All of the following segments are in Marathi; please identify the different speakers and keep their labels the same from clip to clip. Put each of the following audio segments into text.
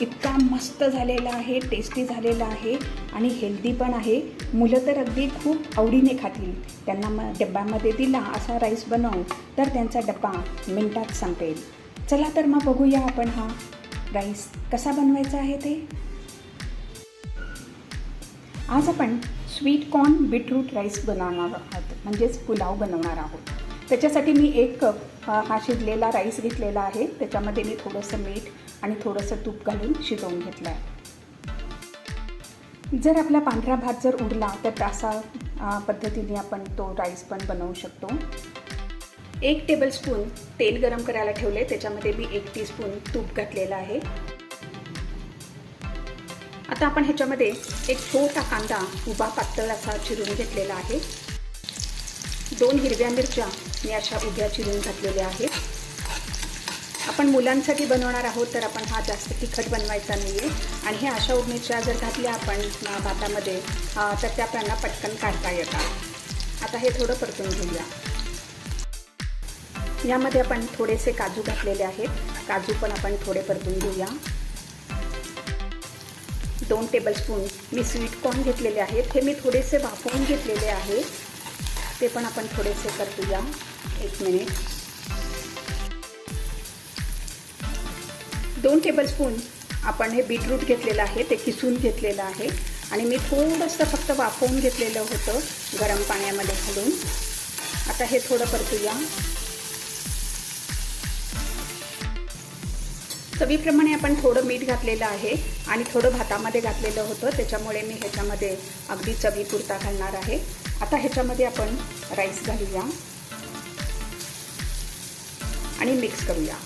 Speaker 1: इतका मस्त झालेला आहे टेस्टी झालेला आहे आणि हेल्दी पण आहे. मुलं तर अगदी खूप आवडीने खातील. त्यांना मग डब्यामध्ये दिला असा राईस बनव तर त्यांचा डब्बा मिनटात संपेल. चला तर मग बघूया आपण हा राईस कसा बनवायचा आहे ते. आज आपण स्वीट कॉर्न बीटरूट राईस बनवणार आहोत म्हणजेच पुलाव बनवणार आहोत. त्याच्यासाठी मी एक कप हा शिजलेला राईस घेतलेला आहे. त्याच्यामध्ये मी थोडंसं मीठ आणि थोडंसं तूप घालून शिजवून घेतलं आहे. जर आपला पांढरा भात जर उरला तर असा पद्धतीने आपण तो राईस पण बनवू शकतो. एक टेबलस्पून तेल गरम करायला ठेवले त्याच्यामध्ये मी एक टीस्पून तूप घातलेलं आहे. आता आपण ह्याच्यामध्ये एक छोटा कांदा उभा पातळ असा चिरून घेतलेला आहे. दोन हिरव्या मिरच्या मी अशा उभ्या चिरून घातलेल्या आहेत. आपण मुलांसाठी बनवणार आहोत तर आपण हा जास्त तिखट बनवायचा नाही आहे आणि ह्या अशा उभ्या जर घातल्या आपण भातामध्ये तर त्या त्यांना पटकन काढता येतात. आता हे थोडं परतून घेऊया. यामध्ये आपण थोडेसे काजू घातलेले आहेत. काजू पण आपण थोडे परतून घेऊया. दोन टेबलस्पून मी स्वीट कॉर्न घेतलेले आहेत. हे मी थोडेसे वाफवून घेतलेले आहे. ते पण आपण थोडेसे परतूया एक मिनिट दोन टेबलस्पून आपण हे बीटरूट घेतलेलं आहे ते किसून घेतलेलं आहे. आणि मी थोडंसं फक्त वाफवून घेतलेलं होतं गरम पाण्यामध्ये घालून. आता हे थोडं परतूया. चवीप्रमाणे आपण थोडं मीठ घातलेलं आहे आणि थोडं भातामध्ये घातलेलं होतं त्याच्यामुळे मी ह्याच्यामध्ये अगदी चवीपुरता घालणार आहे. आता ह्याच्यामध्ये आपण राईस घालूया. आणि मिक्स करूया.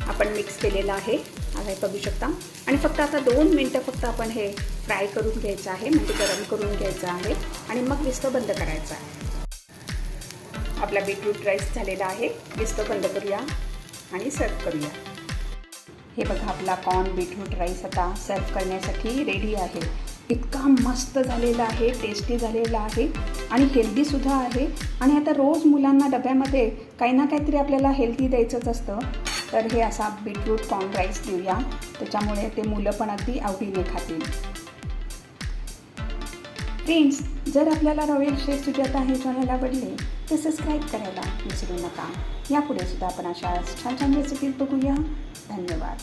Speaker 1: आपण मिक्स केलेलं आहे. आता हे बघू शकता. आणि फक्त आता दोन मिनटं फक्त आपण हे फ्राय करून घ्यायचं आहे. म्हणजे गरम करून घ्यायचं आहे. आणि मग विस्त बंद करायचं आहे. आपला बीटरूट राईस झालेला आहे. विस्त बंद करूया आणि सर्व करूया. हे बघा आपला कॉर्न बीटरूट राईस आता सर्व करण्यासाठी रेडी आहे. इतका मस्त झालेला आहे टेस्टी झालेला आहे आणि हेल्दीसुद्धा आहे. आणि आता रोज मुलांना डब्यामध्ये काही ना काहीतरी आपल्याला हेल्दी द्यायचंच असतं. तर हे असा बीटरूट कॉर्न राईस देऊया. त्याच्यामुळे ते मुलं पण अगदी आवडीने खातील. फ्रेंड्स जर आपल्याला रॉयल शेफ सुजाता हे चॅनल आवडले तर सबस्क्राईब करायला विसरू नका. यापुढे सुद्धा आपण अशा छान छान रेसिपीज बघूया. धन्यवाद.